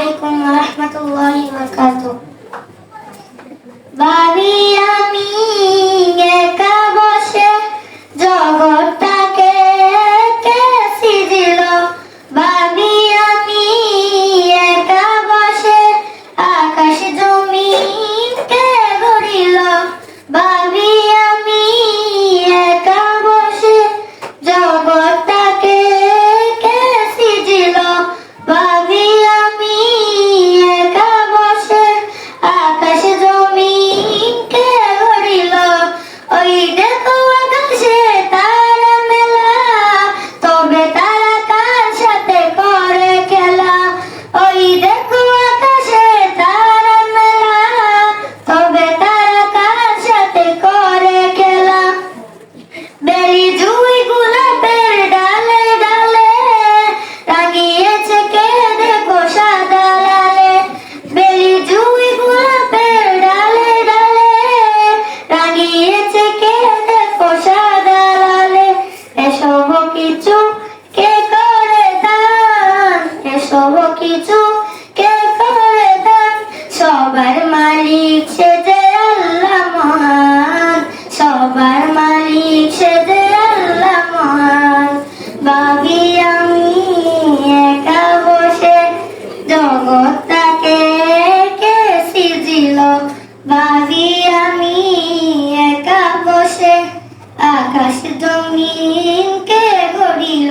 Assalamualaikum warahmatullahi wabarakatuh. Bye. কিছু কে করে দান সবার মালিক সে যে আল্লাহ মহান। সবার মালিক সে যে আল্লাহ মহান। ভাবি আমি একা বসে জগৎটাকে কে সিজিল। বাবি আমি একা বসে আকাশ জমিন কে গড়িল